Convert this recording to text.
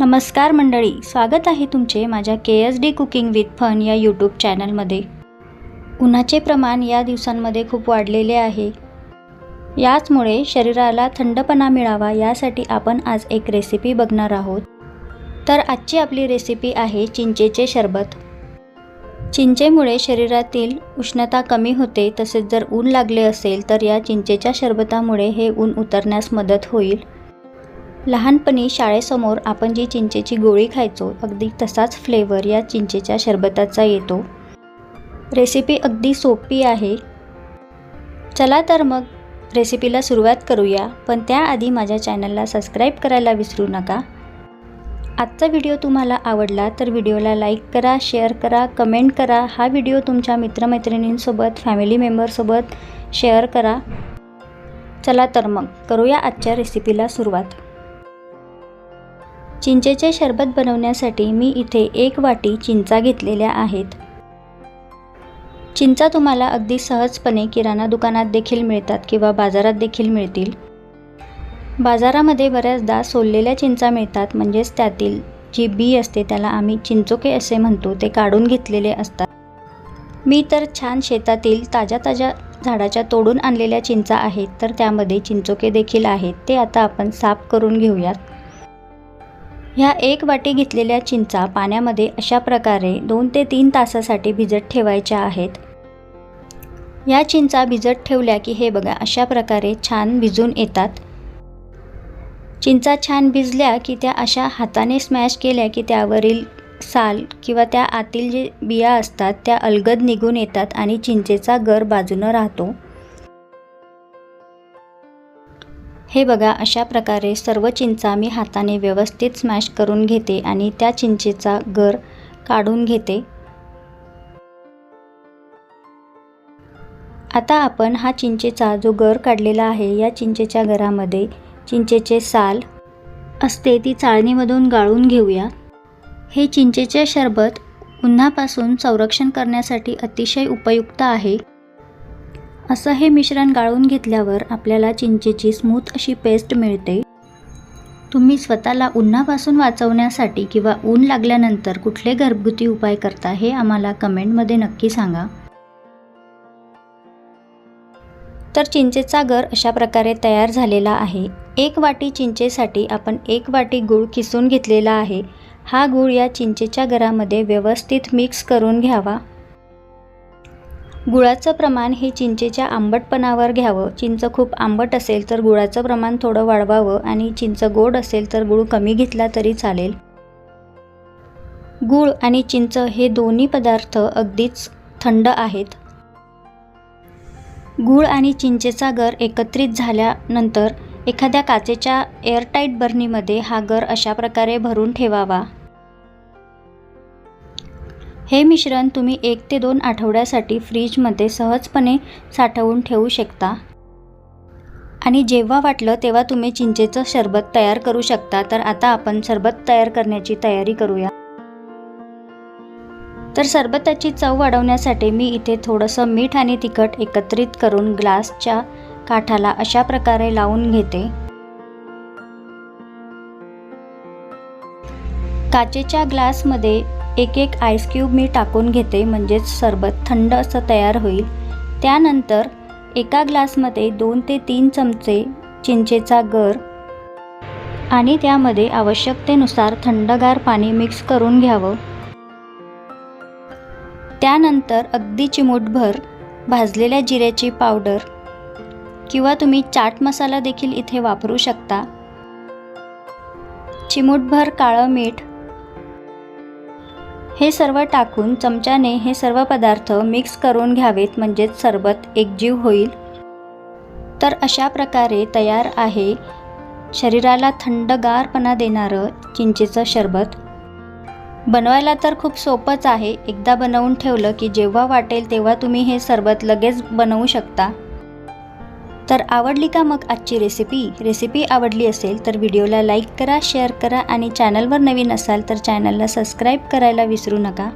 नमस्कार मंडळी स्वागत आहे तुमचे माझ्या K S D cooking with fun या यूट्यूब चॅनलमध्ये. उन्हाचे प्रमाण या दिवसांमध्ये खूप वाढलेले आहे. याचमुळे शरीराला थंडपणा मिळावा यासाठी आपण आज एक रेसिपी बघणार आहोत. तर आजची आपली रेसिपी आहे चिंचेचे शरबत. चिंचेमुळे शरीरातील उष्णता कमी होते तसेच जर ऊन लागले असेल तर या चिंचेच्या शरबतामुळे हे ऊन उतरण्यास मदत होईल. लहानपणी शाळेसमोर आपण जी चिंचेची गोळी खायचो अगदी तसाच फ्लेवर या चिंचेच्या शरबताचा येतो. रेसिपी अगदी सोपी आहे. चला तर मग रेसिपीला सुरुवात करूया पण त्याआधी माझ्या चॅनलला सबस्क्राईब करायला विसरू नका. आजचा व्हिडिओ तुम्हाला आवडला तर व्हिडिओला लाईक करा शेअर करा कमेंट करा. हा व्हिडिओ तुमच्या मित्रमैत्रिणींसोबत फॅमिली मेंबरसोबत शेअर करा. चला तर मग करूया आजच्या रेसिपीला सुरुवात. चिंचेचे शरबत बनवण्यासाठी मी इथे एक वाटी चिंचा घेतलेल्या आहेत. चिंचा तुम्हाला अगदी सहजपणे किराणा दुकानात देखील मिळतात किंवा बाजारात देखील मिळतील. बाजारामध्ये बऱ्याचदा सोललेल्या चिंचा मिळतात म्हणजेच त्यातील जी बी असते त्याला आम्ही चिंचोके असे म्हणतो ते काढून घेतलेले असतात. मी तर छान शेतातील ताज्या ताज्या झाडाच्या तोडून आणलेल्या चिंचा आहेत तर त्यामध्ये चिंचोके देखील आहेत ते आता आपण साफ करून घेऊयात. ह्या एक वाटी घेतलेल्या चिंचा पाण्यामध्ये अशा प्रकारे दोन ते तीन तासासाठी भिजत ठेवायच्या आहेत. या चिंचा भिजत ठेवल्या की हे बघा अशा प्रकारे छान भिजून येतात. चिंचा छान भिजल्या की त्या अशा हाताने स्मॅश केल्या की त्यावरील साल किंवा त्या आतील जे बिया असतात त्या अलगद निघून येतात आणि चिंचेचा गर बाजूनं राहतो. हे बघा अशा प्रकारे सर्व चिंचा मी हाताने व्यवस्थित स्मॅश करून घेते आणि त्या चिंचेचा गर काढून घेते. आता आपण हा चिंचेचा जो गर काढलेला आहे या चिंचेच्या गरामध्ये चिंचेचे साल असते ती चाळणीमधून गाळून घेऊया. हे चिंचेचे शरबत उन्हापासून संरक्षण करण्यासाठी अतिशय उपयुक्त आहे. असं हे मिश्रण गाळून घेतल्यावर आपल्याला चिंचेची स्मूथ अशी पेस्ट मिळते. तुम्ही स्वतःला उन्हापासून वाचवण्यासाठी किंवा ऊन लागल्यानंतर कुठले घरगुती उपाय करता हे आम्हाला कमेंटमध्ये नक्की सांगा. तर चिंचेचा गर अशा प्रकारे तयार झालेला आहे. एक वाटी चिंचेसाठी आपण एक वाटी गूळ किसून घेतलेला आहे. हा गूळ या चिंचेच्या गरामध्ये व्यवस्थित मिक्स करून घ्यावा. गुळाचं प्रमाण हे चिंचेच्या आंबटपणावर घ्यावं. चिंच खूप आंबट असेल तर गुळाचं प्रमाण थोडं वाढवावं आणि चिंच गोड असेल तर गुळ कमी घेतला तरी चालेल. गूळ आणि चिंच हे दोन्ही पदार्थ अगदीच थंड आहेत. गूळ आणि चिंचेचा गर एकत्रित झाल्यानंतर एखाद्या काचेच्या एअरटाईट बर्नीमध्ये हा गर अशा प्रकारे भरून ठेवावा. हे मिश्रण तुम्ही एक ते दोन आठवड्यासाठी फ्रीजमध्ये सहजपणे साठवून ठेवू शकता. आणि जेव्हा वाटलं तेव्हा तुम्ही चिंचेचं सरबत तयार करू शकता. तर आता आपण सरबत तयार करण्याची तयारी करूया. तर सरबताची चव वाढवण्यासाठी मी इथे थोडंसं मीठ आणि तिखट एकत्रित करून ग्लासच्या काठाला अशा प्रकारे लावून घेते. काचेच्या ग्लासमध्ये एक एक आईस क्यूब मी टाकून घेते म्हणजेच सरबत थंड असं तयार होईल. त्यानंतर एका ग्लासमध्ये दोन ते तीन चमचे चिंचेचा गर आणि त्यामध्ये आवश्यकतेनुसार थंडगार पाणी मिक्स करून घ्यावं. त्यानंतर अगदी चिमूटभर भाजलेल्या जिऱ्याची पावडर किंवा तुम्ही चाट मसाला देखील इथे वापरू शकता. चिमूटभर काळं मीठ हे सर्व टाकून चमच्याने हे सर्व पदार्थ मिक्स करून घ्यावेत म्हणजेच सरबत एकजीव होईल. तर अशा प्रकारे तयार आहे. शरीराला थंडगारपणा देणारं चिंचेचं शरबत. बनवायला तर खूप सोपंच आहे. एकदा बनवून ठेवलं की जेव्हा वाटेल तेव्हा तुम्ही हे सरबत लगेच बनवू शकता. तर आवडली का मग आजची रेसिपी रेसिपी आवडली असेल तर व्हिडिओला लाईक करा शेअर करा आणि चॅनलवर नवीन असाल तर चॅनलला सबस्क्राईब करायला विसरू नका.